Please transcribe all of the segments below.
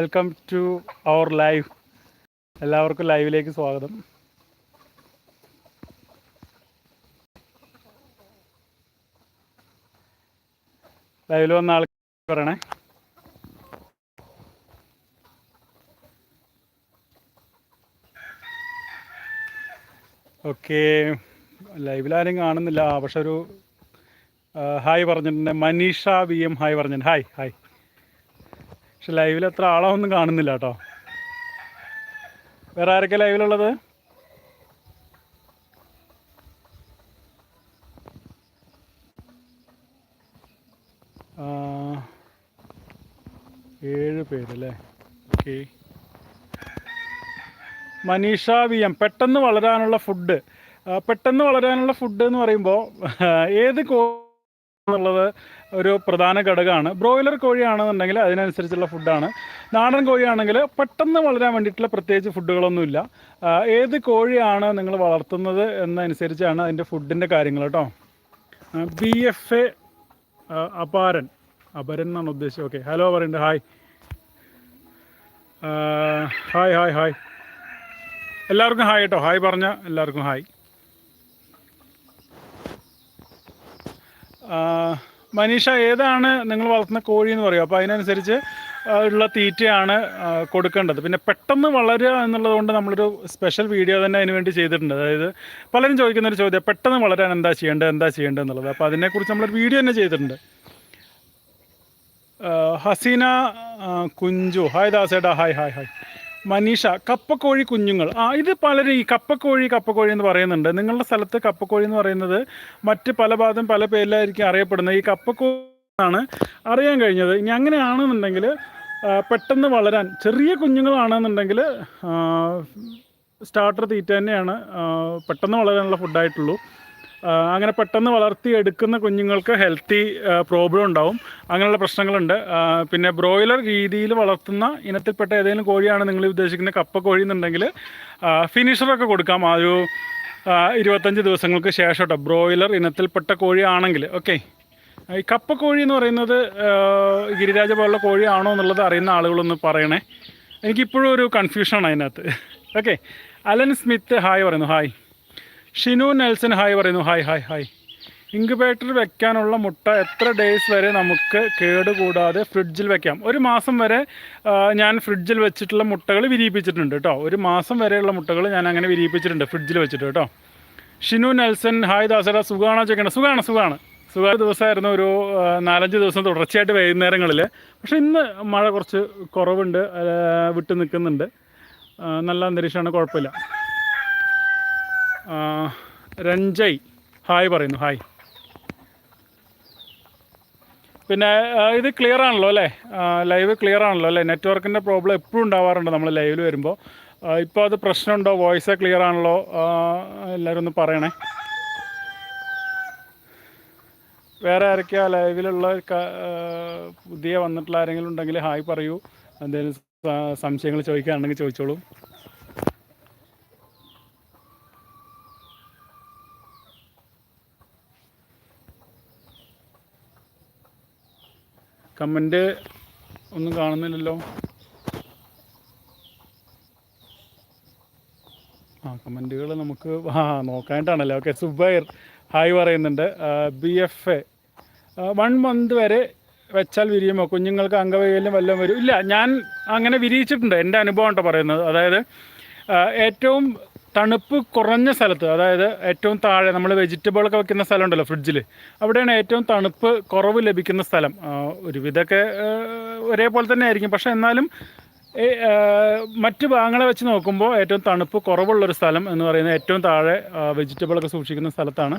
Welcome to our live എല്ലാവർക്കും ലൈവിലേക്ക് സ്വാഗതം. ലൈവിൽ വന്ന ആൾ പറയണേ. ഓക്കെ ലൈവിലാരും കാണുന്നില്ല. ആ, പക്ഷെ ഒരു ഹായ് പറഞ്ഞിട്ടുണ്ട്. മനീഷ വി എം ഹായ് പറഞ്ഞിട്ടുണ്ട്. ഹായ് ഹായ് പക്ഷെ ലൈവിൽ എത്ര ആളൊന്നും കാണുന്നില്ല കേട്ടോ. വേറെ ആരൊക്കെ ലൈവിലുള്ളത് ഏഴ് പേരല്ലേ? ഓക്കെ മനീഷ വി എം പെട്ടെന്ന് വളരാനുള്ള ഫുഡ് പെട്ടെന്ന് വളരാനുള്ള ഫുഡ് എന്ന് പറയുമ്പോൾ ഏത് കോ എന്നുള്ളത് ഒരു പ്രധാന ഘടകമാണ്. ബ്രോയിലർ കോഴിയാണെന്നുണ്ടെങ്കിൽ അതിനനുസരിച്ചുള്ള ഫുഡാണ്. നാടൻ കോഴിയാണെങ്കിൽ പെട്ടെന്ന് വളരാൻ വേണ്ടിയിട്ടുള്ള പ്രത്യേകിച്ച് ഫുഡുകളൊന്നുമില്ല. ഏത് കോഴിയാണ് നിങ്ങൾ വളർത്തുന്നത് എന്നനുസരിച്ചാണ് അതിന്റെ ഫുഡിന്റെ കാര്യങ്ങൾ കേട്ടോ. ബി എഫ് എ അപാരൻ. അപരൻ എന്നാണ് ഉദ്ദേശിച്ചത്. ഓക്കെ ഹലോ പറയുന്നുണ്ട് ഹായ്. Hi hi hi. എല്ലാവർക്കും ഹായ് കേട്ടോ. ഹായ് പറഞ്ഞ എല്ലാവർക്കും ഹായ്. മനീഷ ഏതാണ് നിങ്ങൾ വളർത്തുന്ന കോഴി എന്ന് പറയുക? അപ്പോൾ അതിനനുസരിച്ച് ഉള്ള തീറ്റയാണ് കൊടുക്കേണ്ടത്. പിന്നെ പെട്ടെന്ന് വളരുക എന്നുള്ളത് കൊണ്ട് നമ്മളൊരു സ്പെഷ്യൽ വീഡിയോ തന്നെ അതിന് വേണ്ടി ചെയ്തിട്ടുണ്ട്. അതായത് പലരും ചോദിക്കുന്ന ഒരു ചോദ്യം പെട്ടെന്ന് വളരാൻ എന്താ ചെയ്യേണ്ടത് എന്താ ചെയ്യേണ്ടത് എന്നുള്ളത്. അപ്പോൾ അതിനെക്കുറിച്ച് നമ്മളൊരു വീഡിയോ തന്നെ ചെയ്തിട്ടുണ്ട്. ഹസീന കുഞ്ചു. ഹായ് ദാസേട്ടാ. ഹായ് ഹായ് ഹായ് മനീഷ കപ്പക്കോഴി കുഞ്ഞുങ്ങൾ. ആ ഇത് പലരും ഈ കപ്പക്കോഴി കപ്പക്കോഴി എന്ന് പറയുന്നുണ്ട്. നിങ്ങളുടെ സ്ഥലത്ത് കപ്പക്കോഴി എന്ന് പറയുന്നത് മറ്റ് പല ഭാഗം പല പേരിലായിരിക്കും അറിയപ്പെടുന്നത്. ഈ കപ്പക്കോഴി അറിയാൻ കഴിഞ്ഞത്. ഇനി അങ്ങനെയാണെന്നുണ്ടെങ്കിൽ പെട്ടെന്ന് വളരാൻ ചെറിയ കുഞ്ഞുങ്ങളാണെന്നുണ്ടെങ്കിൽ സ്റ്റാർട്ടർ തീറ്റ തന്നെയാണ് പെട്ടെന്ന് വളരാനുള്ള ഫുഡായിട്ടുള്ളൂ അങ്ങനെ പെട്ടെന്ന് വളർത്തി എടുക്കുന്ന കുഞ്ഞുങ്ങൾക്ക് ഹെൽത്തി പ്രോബ്ലം ഉണ്ടാവും. അങ്ങനെയുള്ള പ്രശ്നങ്ങളുണ്ട്. പിന്നെ ബ്രോയിലർ രീതിയിൽ വളർത്തുന്ന ഇനത്തിൽപ്പെട്ട ഏതെങ്കിലും കോഴിയാണ് നിങ്ങൾ ഉദ്ദേശിക്കുന്ന കപ്പ കോഴി എന്നുണ്ടെങ്കിൽ ഫിനിഷറൊക്കെ കൊടുക്കാം. ആ ഒരു ഇരുപത്തഞ്ച് ദിവസങ്ങൾക്ക് ശേഷം കേട്ടോ ബ്രോയിലർ ഇനത്തിൽപ്പെട്ട കോഴിയാണെങ്കിൽ ഓക്കെ ഈ കപ്പ കോഴി എന്ന് പറയുന്നത് ഗിരിരാജ പോലുള്ള കോഴിയാണോ എന്നുള്ളത് അറിയുന്ന ആളുകളൊന്ന് പറയണേ. എനിക്കിപ്പോഴും ഒരു കൺഫ്യൂഷനാണ് അതിനകത്ത്. ഓക്കെ അലൻ സ്മിത്ത് ഹായ് പറയുന്നു. ഹായ്. ഷിനു നെൽസൺ ഹായ് പറയുന്നു. Hi hi hi. ഇൻക്യുബേറ്റർ വെക്കാനുള്ള മുട്ട എത്ര ഡേയ്സ് വരെ നമുക്ക് കേടുകൂടാതെ ഫ്രിഡ്ജിൽ വെക്കാം? ഒരു മാസം വരെ ഞാൻ ഫ്രിഡ്ജിൽ വെച്ചിട്ടുള്ള മുട്ടകൾ വിരിയിപ്പിച്ചിട്ടുണ്ട് കേട്ടോ. ഒരു മാസം വരെയുള്ള മുട്ടകൾ ഞാൻ അങ്ങനെ വിരിയിപ്പിച്ചിട്ടുണ്ട് ഫ്രിഡ്ജിൽ വെച്ചിട്ട് കേട്ടോ. ഷിനു നെൽസൺ ഹായ് ദാസര സുഖമാണോ ചോദിക്കണം? സുഖമാണ് സുഖമാണ് സുഖ ദിവസമായിരുന്നു ഒരു നാലഞ്ച് ദിവസം തുടർച്ചയായിട്ട് വൈകുന്നേരങ്ങളിൽ. പക്ഷേ ഇന്ന് മഴ കുറച്ച് കുറവുണ്ട് വിട്ടു നിൽക്കുന്നുണ്ട് നല്ല അന്തരീക്ഷമാണ് കുഴപ്പമില്ല. രഞ്ജയ്. ഹായ് പറയുന്നു ഹായ്. പിന്നെ ഇത് ക്ലിയർ ആണല്ലോ അല്ലേ? ലൈവ് ക്ലിയർ ആണല്ലോ അല്ലേ? നെറ്റ്വർക്കിന്റെ പ്രോബ്ലം എപ്പോഴും ഉണ്ടാവാറുണ്ട് നമ്മൾ ലൈവിൽ വരുമ്പോൾ ഇപ്പോൾ അത് പ്രശ്നമുണ്ടോ? വോയിസ് ക്ലിയർ ആണല്ലോ? എല്ലാവരും ഒന്ന് പറയണേ. വേറെ ആരൊക്കെയാ ലൈവിലുള്ള പുതിയ വന്നിട്ടുള്ള ആരെങ്കിലും ഉണ്ടെങ്കിൽ ഹായ് പറയൂ. എന്തെങ്കിലും സംശയങ്ങൾ ചോദിക്കുകയാണെങ്കിൽ ചോദിച്ചോളൂ. കമന്റ് ഒന്നും കാണുന്നില്ലല്ലോ. ആ കമന്റുകൾ നമുക്ക് ആ നോക്കാനായിട്ടാണല്ലേ ഓക്കെ സുബൈർ ഹായ് പറയുന്നുണ്ട്. B F A one month വരെ വെച്ചാൽ വിരിയുമോ? കുഞ്ഞുങ്ങൾക്ക് അംഗവൈകല്യം വല്ലതും വരും. ഇല്ല ഞാൻ അങ്ങനെ വിരിയിച്ചിട്ടുണ്ട്. എന്റെ അനുഭവം കേട്ടോ പറയുന്നത്? അതായത് ഏറ്റവും തണുപ്പ് കുറഞ്ഞ സ്ഥലത്ത് അതായത് ഏറ്റവും താഴെ നമ്മൾ വെജിറ്റബിളൊക്കെ വെക്കുന്ന സ്ഥലം ഉണ്ടല്ലോ ഫ്രിഡ്ജിൽ അവിടെയാണ് ഏറ്റവും തണുപ്പ് കുറവ് ലഭിക്കുന്ന സ്ഥലം. ഒരുവിധമൊക്കെ ഒരേപോലെ തന്നെ ആയിരിക്കും. പക്ഷേ എന്നാലും മറ്റ് ഭാഗങ്ങളെ വെച്ച് നോക്കുമ്പോൾ ഏറ്റവും തണുപ്പ് കുറവുള്ളൊരു സ്ഥലം എന്ന് പറയുന്നത് ഏറ്റവും താഴെ വെജിറ്റബിളൊക്കെ സൂക്ഷിക്കുന്ന സ്ഥലത്താണ്.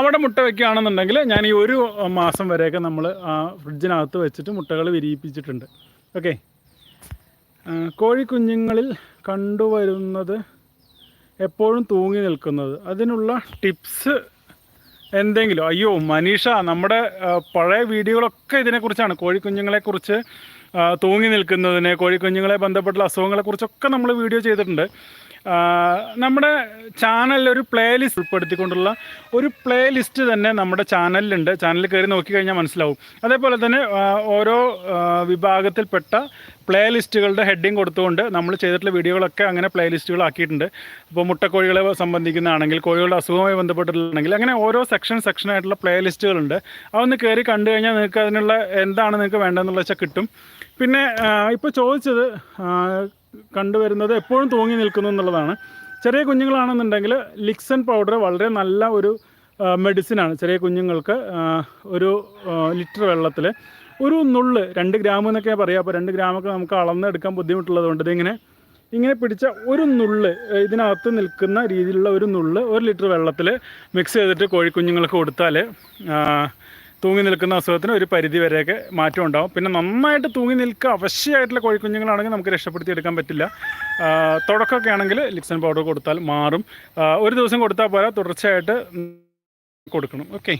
അവിടെ മുട്ട വെക്കുകയാണെന്നുണ്ടെങ്കിൽ ഞാൻ ഈ ഒരു മാസം വരെയൊക്കെ നമ്മൾ ആ ഫ്രിഡ്ജിനകത്ത് വെച്ചിട്ട് മുട്ടകൾ വിരിയിപ്പിച്ചിട്ടുണ്ട്. ഓക്കെ? കോഴിക്കുഞ്ഞുങ്ങളിൽ കണ്ടുവരുന്നത് എപ്പോഴും തൂങ്ങി നിൽക്കുന്നത്. അതിനുള്ള ടിപ്സ് എന്തെങ്കിലും? അയ്യോ മനീഷ നമ്മുടെ പഴയ വീഡിയോകളൊക്കെ ഇതിനെക്കുറിച്ചാണ്. കോഴിക്കുഞ്ഞുങ്ങളെക്കുറിച്ച് തൂങ്ങി നിൽക്കുന്നതിനെ കോഴിക്കുഞ്ഞുങ്ങളെ ബന്ധപ്പെട്ടുള്ള അസുഖങ്ങളെക്കുറിച്ചൊക്കെ നമ്മൾ വീഡിയോ ചെയ്തിട്ടുണ്ട്. നമ്മുടെ ചാനലിൽ ഒരു പ്ലേലിസ്റ്റ് ഉൾപ്പെടുത്തിക്കൊണ്ടുള്ള ഒരു പ്ലേലിസ്റ്റ് തന്നെ നമ്മുടെ ചാനലിലുണ്ട്. ചാനലിൽ കയറി നോക്കിക്കഴിഞ്ഞാൽ മനസ്സിലാവും. അതേപോലെ തന്നെ ഓരോ വിഭാഗത്തിൽപ്പെട്ട പ്ലേലിസ്റ്റുകളുടെ ഹെഡിങ് കൊടുത്തുകൊണ്ട് നമ്മൾ ചെയ്തിട്ടുള്ള വീഡിയോകളൊക്കെ അങ്ങനെ പ്ലേ ലിസ്റ്റുകൾ ആക്കിയിട്ടുണ്ട് അപ്പോൾ മുട്ടക്കോഴികളെ സംബന്ധിക്കുന്നതാണെങ്കിൽ കോഴികളുടെ അസുഖവുമായി ബന്ധപ്പെട്ടിട്ടുണ്ടെങ്കിൽ അങ്ങനെ ഓരോ സെക്ഷൻ സെക്ഷനായിട്ടുള്ള പ്ലേ ലിസ്റ്റുകളുണ്ട് അതൊന്ന് കയറി കണ്ടു കഴിഞ്ഞാൽ നിങ്ങൾക്ക് അതിനുള്ള എന്താണ് നിങ്ങൾക്ക് വേണ്ടതെന്നുള്ള വെച്ചാൽ കിട്ടും. പിന്നെ ഇപ്പോൾ ചോദിച്ചത് കണ്ടുവരുന്നത് എപ്പോഴും തൂങ്ങി നിൽക്കുന്നു എന്നുള്ളതാണ്. ചെറിയ കുഞ്ഞുങ്ങളാണെന്നുണ്ടെങ്കിൽ ലിക്സൺ പൗഡർ വളരെ നല്ല ഒരു മെഡിസിനാണ്. ചെറിയ കുഞ്ഞുങ്ങൾക്ക് ഒരു ലിറ്റർ വെള്ളത്തിൽ ഒരു നുള്ള് രണ്ട് ഗ്രാം എന്നൊക്കെ പറയാം. അപ്പോൾ രണ്ട് ഗ്രാമൊക്കെ നമുക്ക് അളന്നെടുക്കാൻ ബുദ്ധിമുട്ടുള്ളത് കൊണ്ട് ഇതിങ്ങനെ ഇങ്ങനെ പിടിച്ച ഒരു നുള്ള് ഇതിനകത്ത് നിൽക്കുന്ന രീതിയിലുള്ള ഒരു നുള്ള് ഒരു ലിറ്റർ വെള്ളത്തിൽ മിക്സ് ചെയ്തിട്ട് കോഴിക്കുഞ്ഞുങ്ങൾക്ക് കൊടുത്താൽ തൂങ്ങി നിൽക്കുന്ന അസുഖത്തിന് ഒരു പരിധി വരെയൊക്കെ മാറ്റം ഉണ്ടാവും. പിന്നെ നന്നായിട്ട് തൂങ്ങി നിൽക്കുക അവശ്യമായിട്ടുള്ള കോഴിക്കുഞ്ഞുങ്ങളാണെങ്കിൽ നമുക്ക് രക്ഷപ്പെടുത്തി എടുക്കാൻ പറ്റില്ല. തുടക്കമൊക്കെ ആണെങ്കിൽ ലിക്സൺ പൗഡർ കൊടുത്താൽ മാറും. ഒരു ദിവസം കൊടുത്താൽ പോരാ തുടർച്ചയായിട്ട് കൊടുക്കണം. ഓക്കെ.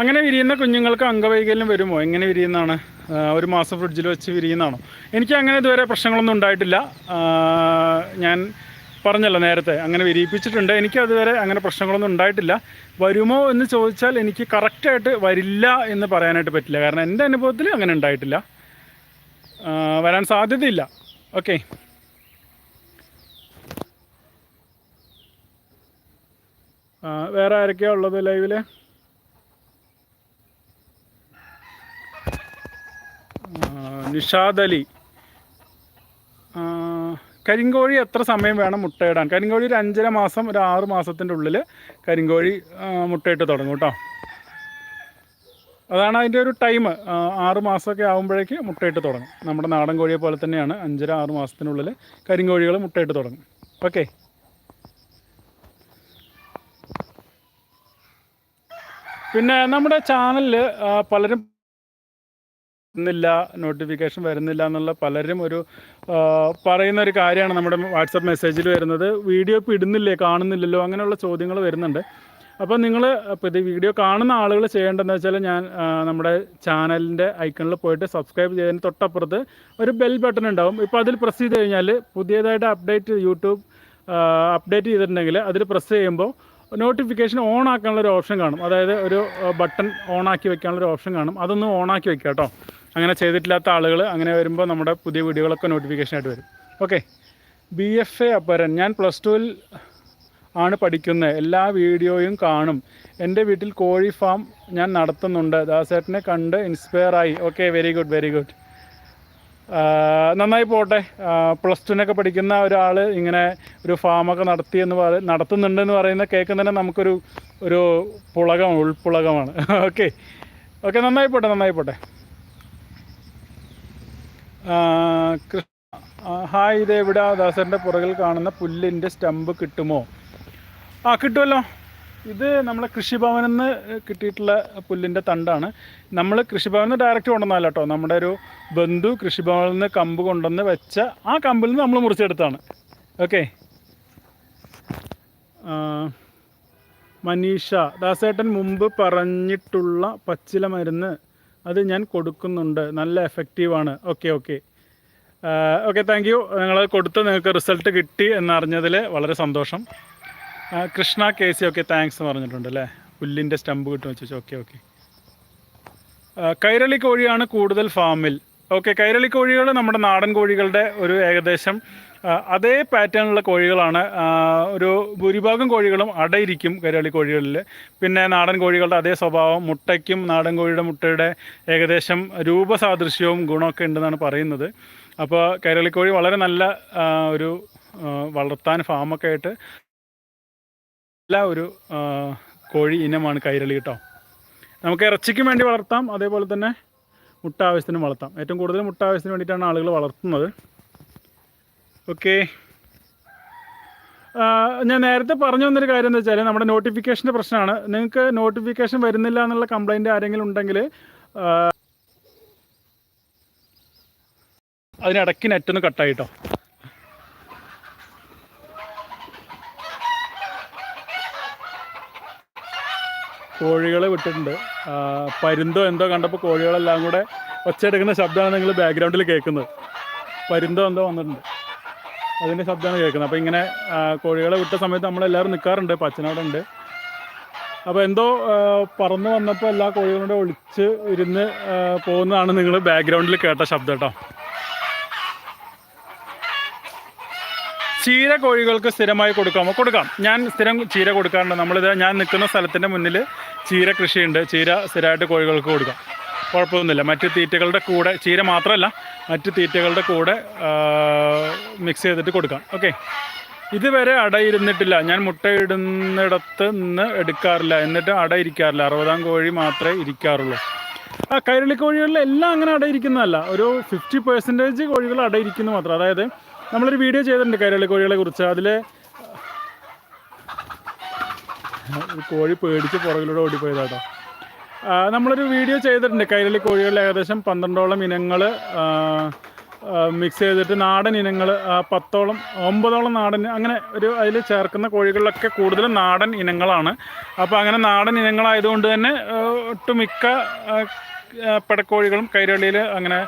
അങ്ങനെ വിരിയുന്ന കുഞ്ഞുങ്ങൾക്ക് അംഗവൈകല്യം വരുമോ? എങ്ങനെ വിരിയുന്നതാണ്? ഒരു മാസം ഫ്രിഡ്ജിൽ വെച്ച് വിരിയുന്നതാണോ? എനിക്ക് അങ്ങനെ ഇതുവരെ പ്രശ്നങ്ങളൊന്നും ഉണ്ടായിട്ടില്ല. ഞാൻ പറഞ്ഞല്ലോ നേരത്തെ. അങ്ങനെ വിരിയിപ്പിച്ചിട്ടുണ്ട്. എനിക്ക് അതുവരെ അങ്ങനെ പ്രശ്നങ്ങളൊന്നും ഉണ്ടായിട്ടില്ല. വരുമോ എന്ന് ചോദിച്ചാൽ എനിക്ക് കറക്റ്റായിട്ട് വരില്ല എന്ന് പറയാനായിട്ട് പറ്റില്ല. കാരണം എന്റെ അനുഭവത്തിൽ അങ്ങനെ ഉണ്ടായിട്ടില്ല. വരാൻ സാധ്യതയില്ല. ഓക്കെ വേറെ ആരൊക്കെയാണ് ഉള്ളത് ലൈവിൽ നിഷാദലി ആ, കരിങ്കോഴി എത്ര സമയം വേണം മുട്ടയിടാൻ? കരിങ്കോഴി ഒരു അഞ്ചര മാസം ഒരു ആറ് മാസത്തിന്റെ ഉള്ളിൽ കരിങ്കോഴി മുട്ടയിട്ട് തുടങ്ങും കേട്ടോ. അതാണ് അതിന്റെ ഒരു ടൈം. ആറ് മാസമൊക്കെ ആകുമ്പോഴേക്ക് മുട്ടയിട്ട് തുടങ്ങും. നമ്മുടെ നാടൻ കോഴിയെ പോലെ തന്നെയാണ് അഞ്ചര ആറ് മാസത്തിനുള്ളിൽ കരിങ്കോഴികൾ മുട്ടയിട്ട് തുടങ്ങും. ഓക്കെ. പിന്നെ നമ്മുടെ ചാനലിൽ പലരും വരുന്നില്ല നോട്ടിഫിക്കേഷൻ വരുന്നില്ല എന്നുള്ള പലരും ഒരു പറയുന്ന ഒരു കാര്യമാണ് നമ്മുടെ വാട്സപ്പ് മെസ്സേജിൽ വരുന്നത്. വീഡിയോ ഇപ്പോൾ ഇടുന്നില്ലേ കാണുന്നില്ലല്ലോ അങ്ങനെയുള്ള ചോദ്യങ്ങൾ വരുന്നുണ്ട്. അപ്പോൾ നിങ്ങൾ ഇപ്പോൾ ഇത് വീഡിയോ കാണുന്ന ആളുകൾ ചെയ്യേണ്ടതെന്ന് വെച്ചാൽ ഞാൻ നമ്മുടെ ചാനലിന്റെ ഐക്കണിൽ പോയിട്ട് സബ്സ്ക്രൈബ് ചെയ്തതിന് തൊട്ടപ്പുറത്ത് ഒരു ബെൽ ബട്ടൺ ഉണ്ടാവും. ഇപ്പോൾ അതിൽ പ്രസ് ചെയ്ത് കഴിഞ്ഞാൽ പുതിയതായിട്ട് അപ്ഡേറ്റ് യൂട്യൂബ് അപ്ഡേറ്റ് ചെയ്തിട്ടുണ്ടെങ്കിൽ അതിൽ പ്രസ് ചെയ്യുമ്പോൾ നോട്ടിഫിക്കേഷൻ ഓൺ ആക്കാനുള്ള ഒരു ഓപ്ഷൻ കാണും. അതായത് ഒരു ബട്ടൺ ഓൺ ആക്കി വെക്കാനുള്ള ഒരു ഓപ്ഷൻ കാണും. അതൊന്ന് ഓൺ ആക്കി വെക്കാം കേട്ടോ അങ്ങനെ ചെയ്തിട്ടില്ലാത്ത ആളുകൾ അങ്ങനെ വരുമ്പോൾ നമ്മുടെ പുതിയ വീഡിയോകളൊക്കെ നോട്ടിഫിക്കേഷൻ ആയിട്ട് വരും. ഓക്കെ ബി എഫ് എ അപ്പരൻ ഞാൻ പ്ലസ് ടുവിൽ ആണ് പഠിക്കുന്നത് എല്ലാ വീഡിയോയും കാണും. എന്റെ വീട്ടിൽ കോഴി ഫാം ഞാൻ നടത്തുന്നുണ്ട്. ദാസേട്ടനെ കണ്ട് ഇൻസ്പയർ ആയി. Okay very good very good നന്നായി പോട്ടെ. പ്ലസ് ടുവിനൊക്കെ പഠിക്കുന്ന ഒരാൾ ഇങ്ങനെ ഒരു ഫാമൊക്കെ നടത്തി എന്ന് പറ നടത്തുന്നുണ്ടെന്ന് പറയുന്ന കേൾക്കുന്നതന്നെ നമുക്കൊരു ഒരു പുളകമാണ് ഉൾപ്പുളകമാണ് ഓക്കെ ഓക്കെ നന്നായി പോട്ടെ നന്നായി പോട്ടെ. ഹായ് ഇത് എവിടെ ദാസറിന്റെ പുറകിൽ കാണുന്ന പുല്ലിന്റെ സ്റ്റമ്പ് കിട്ടുമോ? ആ കിട്ടുമല്ലോ. ഇത് നമ്മളെ കൃഷിഭവനിൽ നിന്ന് കിട്ടിയിട്ടുള്ള പുല്ലിന്റെ തണ്ടാണ്. നമ്മൾ കൃഷിഭവനിൽ നിന്ന് ഡയറക്റ്റ് കൊണ്ടുവന്നല്ല കേട്ടോ. നമ്മുടെ ഒരു ബന്ധു കൃഷിഭവനിൽ നിന്ന് കമ്പ് കൊണ്ടുവന്ന് വെച്ച ആ കമ്പിൽ നിന്ന് നമ്മൾ മുറിച്ചെടുത്താണ് ഓക്കെ മനീഷ. ദാസേട്ടൻ മുമ്പ് പറഞ്ഞിട്ടുള്ള പച്ചില മരുന്ന് അത് ഞാൻ കൊടുക്കുന്നുണ്ട്. നല്ല എഫക്റ്റീവാണ് okay okay okay thank you നിങ്ങൾ കൊടുത്ത് നിങ്ങൾക്ക് റിസൾട്ട് കിട്ടി എന്നറിഞ്ഞതിൽ വളരെ സന്തോഷം. Krishna K C okay thanks എന്ന് പറഞ്ഞിട്ടുണ്ട് അല്ലേ? പുല്ലിന്റെ സ്റ്റമ്പ് കിട്ടും വെച്ചു. ഓക്കെ ഓക്കെ കൈരളി കോഴിയാണ് കൂടുതൽ ഫാമിൽ ഓക്കെ കൈരളി കോഴികൾ നമ്മുടെ നാടൻ കോഴികളുടെ ഒരു ഏകദേശം അതേ പാറ്റേണിലുള്ള കോഴികളാണ് ഒരു ഭൂരിഭാഗം കോഴികളും അടയിരിക്കും കരളി കോഴികളിൽ. പിന്നെ നാടൻ കോഴികളുടെ അതേ സ്വഭാവം മുട്ടയ്ക്കും നാടൻ കോഴിയുടെ മുട്ടയുടെ ഏകദേശം രൂപസാദൃശ്യവും ഗുണമൊക്കെ ഉണ്ടെന്നാണ് പറയുന്നത്. അപ്പോൾ കരളിക്കോഴി കോഴി വളരെ നല്ല ഒരു വളർത്താൻ ഫാമൊക്കെ ആയിട്ട് നല്ല ഒരു കോഴി ഇനമാണ് കൈരളി കേട്ടോ. നമുക്ക് ഇറച്ചിക്കും വേണ്ടി വളർത്താം അതേപോലെ തന്നെ മുട്ട ആവശ്യത്തിനും വളർത്താം. ഏറ്റവും കൂടുതൽ മുട്ട ആവശ്യത്തിന് വേണ്ടിയിട്ടാണ് ആളുകൾ വളർത്തുന്നത്. ഓക്കെ. ഞാൻ നേരത്തെ പറഞ്ഞു വന്നൊരു കാര്യം എന്താ വെച്ചാൽ നമ്മുടെ നോട്ടിഫിക്കേഷന്റെ പ്രശ്നമാണ്. നിങ്ങൾക്ക് നോട്ടിഫിക്കേഷൻ വരുന്നില്ല എന്നുള്ള കംപ്ലൈന്റ് ആരെങ്കിലും ഉണ്ടെങ്കിൽ അതിനിടയ്ക്ക് നെറ്റൊന്ന് കട്ടായിട്ടോ കോഴികളെ വിട്ടിട്ടുണ്ട്. പരുന്തോ എന്തോ കണ്ടപ്പോൾ കോഴികളെല്ലാം കൂടെ ഒച്ചയെടുക്കുന്ന ശബ്ദമാണ് നിങ്ങൾ ബാക്ക്ഗ്രൗണ്ടിൽ കേൾക്കുന്നത്. പരുന്തോ എന്തോ വന്നിട്ടുണ്ട്. അതിന്റെ ശബ്ദമാണ് കേൾക്കുന്നത്. അപ്പോൾ ഇങ്ങനെ കോഴികളെ വിട്ട സമയത്ത് നമ്മളെല്ലാവരും നിൽക്കാറുണ്ട് പച്ചനവിടെ ഉണ്ട് അപ്പോൾ എന്തോ പറന്ന് വന്നപ്പോൾ എല്ലാ കോഴികളുടെ ഒളിച്ച് ഇരുന്ന് പോകുന്നതാണ് നിങ്ങൾ ബാക്ക്ഗ്രൗണ്ടിൽ കേട്ട ശബ്ദം കേട്ടോ. ചീര കോഴികൾക്ക് സ്ഥിരമായി കൊടുക്കാമോ കൊടുക്കാം. ഞാൻ സ്ഥിരം ചീര കൊടുക്കാറുണ്ട്. നമ്മളിത് ഞാൻ നിൽക്കുന്ന സ്ഥലത്തിന്റെ മുന്നിൽ ചീര കൃഷിയുണ്ട്. ചീര സ്ഥിരമായിട്ട് കോഴികൾക്ക് കൊടുക്കാം. കുഴപ്പമൊന്നുമില്ല. മറ്റ് തീറ്റകളുടെ കൂടെ ചീര മാത്രമല്ല മറ്റ് തീറ്റകളുടെ കൂടെ മിക്സ് ചെയ്തിട്ട് കൊടുക്കാം. ഓക്കെ ഇതുവരെ അടയിരുന്നിട്ടില്ല. ഞാൻ മുട്ടയിടുന്നിടത്ത് നിന്ന് എടുക്കാറില്ല. എന്നിട്ട് അട ഇരിക്കാറില്ല. അറുപതാം കോഴി മാത്രമേ ഇരിക്കാറുള്ളൂ. ആ കൈരളി കോഴികളിൽ എല്ലാം അങ്ങനെ അടയിരിക്കുന്നതല്ല ഒരു ഫിഫ്റ്റി പെർസെന്റേജ് കോഴികൾ അടയിരിക്കുന്നു മാത്രം. അതായത് നമ്മളൊരു വീഡിയോ ചെയ്തിട്ടുണ്ട് കൈരളി കോഴികളെ കുറിച്ച്. അതിൽ കോഴി പേടിച്ച് പുറകിലൂടെ ഓടിപ്പോയതാട്ടോ. നമ്മളൊരു വീഡിയോ ചെയ്തിട്ടുണ്ട്. കൈരളി കോഴികളിൽ ഏകദേശം പന്ത്രണ്ടോളം ഇനങ്ങൾ മിക്സ് ചെയ്തിട്ട് നാടൻ ഇനങ്ങൾ പത്തോളം ഒമ്പതോളം നാടൻ അങ്ങനെ ഒരു അതിൽ ചേർക്കുന്ന കോഴികളിലൊക്കെ കൂടുതലും നാടൻ ഇനങ്ങളാണ്. അപ്പോൾ അങ്ങനെ നാടൻ ഇനങ്ങളായതുകൊണ്ട് തന്നെ ഒട്ടുമിക്ക പെടക്കോഴികളും കൈരളിയിൽ അങ്ങനെ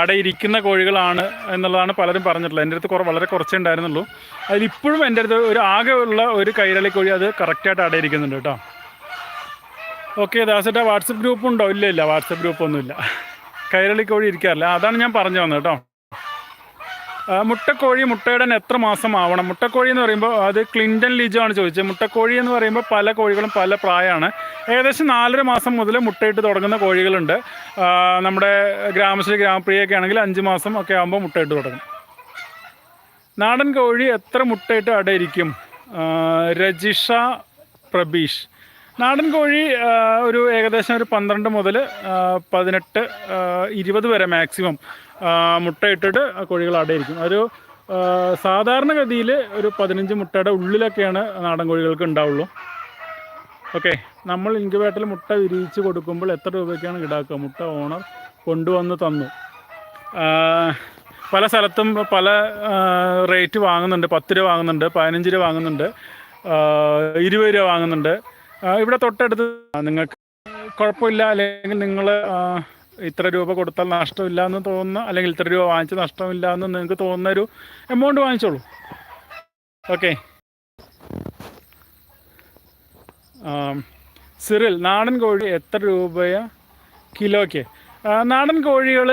അടയിരിക്കുന്ന കോഴികളാണ് എന്നുള്ളതാണ് പലരും പറഞ്ഞിട്ടുള്ളത്. എന്റെ അടുത്ത് കുറേ വളരെ കുറച്ചേ ഉണ്ടായിരുന്നുള്ളൂ. അതിലിപ്പോഴും എന്റെ അടുത്ത് ഒരു ആകെ ഉള്ള ഒരു കൈരളി കോഴി അത് കറക്റ്റായിട്ട് അടയിരിക്കുന്നുണ്ട് കേട്ടോ. ഓക്കെ ദാസേട്ടാ വാട്സപ്പ് ഗ്രൂപ്പ് ഉണ്ടോ? ഇല്ല ഇല്ല വാട്സപ്പ് ഗ്രൂപ്പ് ഒന്നുമില്ല കോഴി ഇരിക്കാറില്ല. അതാണ് ഞാൻ പറഞ്ഞു വന്നത് കേട്ടോ. മുട്ടക്കോഴി മുട്ടയിടാൻ എത്ര മാസം ആവണം മുട്ടക്കോഴി എന്ന് പറയുമ്പോൾ അത് ക്ലിന്റൺ ലിജോ ആണ് ചോദിച്ചത്. മുട്ടക്കോഴി എന്ന് പറയുമ്പോൾ പല കോഴികളും പല പ്രായമാണ്. ഏകദേശം നാലര മാസം മുതൽ മുട്ടയിട്ട് തുടങ്ങുന്ന കോഴികളുണ്ട്. നമ്മുടെ ഗ്രാമശ്രീ ഗ്രാമപ്രിയൊക്കെ ആണെങ്കിൽ അഞ്ച് മാസം ഒക്കെ ആകുമ്പോൾ മുട്ടയിട്ട് തുടങ്ങും. നാടൻ കോഴി എത്ര മുട്ടയിട്ട് അടയിരിക്കും? രജിഷ പ്രബീഷ്. നാടൻ കോഴി ഒരു ഏകദേശം ഒരു പന്ത്രണ്ട് മുതൽ പതിനെട്ട് ഇരുപത് വരെ മാക്സിമം മുട്ടയിട്ടിട്ട് കോഴികൾ അടയിരിക്കും ഒരു സാധാരണഗതിയിൽ ഒരു പതിനഞ്ച് മുട്ടയുടെ ഉള്ളിലൊക്കെയാണ് നാടൻ കോഴികൾക്ക് ഉണ്ടാവുള്ളൂ. ഓക്കെ നമ്മൾ ഇൻക്യുബേറ്ററിൽ മുട്ട വിരിയിച്ച് കൊടുക്കുമ്പോൾ എത്ര രൂപയ്ക്കാണ് ഈടാക്കുക? മുട്ട ഓണർ കൊണ്ടുവന്ന് തന്നു. പല സ്ഥലത്തും പല റേറ്റ് വാങ്ങുന്നുണ്ട്. പത്ത് രൂപ വാങ്ങുന്നുണ്ട് പതിനഞ്ച് രൂപ വാങ്ങുന്നുണ്ട് ഇരുപത് രൂപ വാങ്ങുന്നുണ്ട്. ഇവിടെ തൊട്ടടുത്ത് നിങ്ങൾക്ക് കുഴപ്പമില്ല അല്ലെങ്കിൽ നിങ്ങൾ ഇത്ര രൂപ കൊടുത്താൽ നഷ്ടമില്ല എന്ന് തോന്നുന്ന അല്ലെങ്കിൽ ഇത്ര രൂപ വാങ്ങിച്ച് നഷ്ടമില്ല എന്ന് നിങ്ങൾക്ക് തോന്നുന്ന ഒരു എമൗണ്ട് വാങ്ങിച്ചോളൂ. ഓക്കെ സിറിൽ നാടൻ കോഴി എത്ര രൂപയാ? കിലോയ്ക്ക്. നാടൻ കോഴികൾ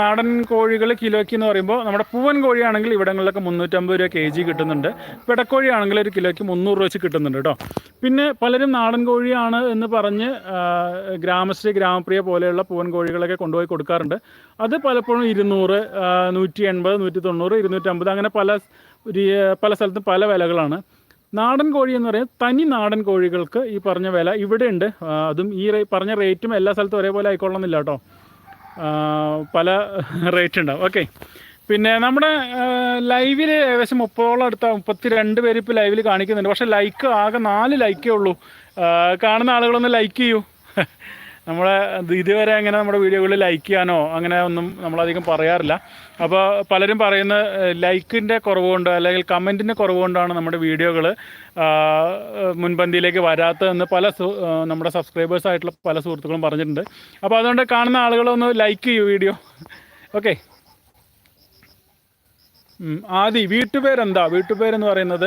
നാടൻ കോഴികൾ കിലോയ്ക്ക് എന്ന് പറയുമ്പോൾ നമ്മുടെ പൂവൻ കോഴിയാണെങ്കിൽ ഇവിടങ്ങളിലൊക്കെ മുന്നൂറ്റമ്പത് രൂപ കെ ജി കിട്ടുന്നുണ്ട്. പിടക്കോഴിയാണെങ്കിൽ ഒരു കിലോയ്ക്ക് മുന്നൂറ് രൂപ വെച്ച് കിട്ടുന്നുണ്ട് കേട്ടോ. പിന്നെ പലരും നാടൻ കോഴിയാണ് എന്ന് പറഞ്ഞ് ഗ്രാമശ്രീ ഗ്രാമപ്രിയ പോലെയുള്ള പൂവൻ കോഴികളൊക്കെ കൊണ്ടുപോയി കൊടുക്കാറുണ്ട്. അത് പലപ്പോഴും ഇരുന്നൂറ് നൂറ്റി എൺപത് നൂറ്റി തൊണ്ണൂറ് ഇരുന്നൂറ്റമ്പത് അങ്ങനെ പല പല സ്ഥലത്തും പല വിലകളാണ്. നാടൻ കോഴി എന്ന് പറയുന്നത് തനി നാടൻ കോഴികൾക്ക് ഈ പറഞ്ഞ വില ഇവിടെയുണ്ട്. അതും ഈ പറഞ്ഞ റേറ്റും എല്ലാ സ്ഥലത്തും ഒരേപോലെ ആയിക്കൊള്ളണമെന്നില്ല കേട്ടോ. പല റേറ്റ് ഉണ്ടാവും. ഓക്കെ പിന്നെ നമ്മുടെ ലൈവിൽ ഏകദേശം മുപ്പതോളം അടുത്ത മുപ്പത്തി രണ്ട് പേര് ഇപ്പോൾ ലൈവിൽ കാണിക്കുന്നുണ്ട്. പക്ഷേ ലൈക്ക് ആകെ നാല് ലൈക്കേ ഉള്ളൂ. കാണുന്ന ആളുകളൊന്ന് ലൈക്ക് ചെയ്യൂ. നമ്മളെ ഇത് ഇതുവരെ അങ്ങനെ നമ്മുടെ വീഡിയോകളിൽ ലൈക്ക് ചെയ്യാനോ അങ്ങനെ ഒന്നും നമ്മളധികം പറയാറില്ല. അപ്പോൾ പലരും പറയുന്ന ലൈക്കിന്റെ കുറവുകൊണ്ട് അല്ലെങ്കിൽ കമന്റിന്റെ കുറവുകൊണ്ടാണ് നമ്മുടെ വീഡിയോകൾ മുൻപന്തിയിലേക്ക് വരാത്തതെന്ന് പല നമ്മുടെ സബ്സ്ക്രൈബേഴ്സ് ആയിട്ടുള്ള പല സുഹൃത്തുക്കളും പറഞ്ഞിട്ടുണ്ട്. അപ്പോൾ അതുകൊണ്ട് കാണുന്ന ആളുകളൊന്ന് ലൈക്ക് ചെയ്യൂ വീഡിയോ. ഓക്കെ ആദി വീട്ടുപേരെന്താ? വീട്ടുപേരെന്ന് പറയുന്നത്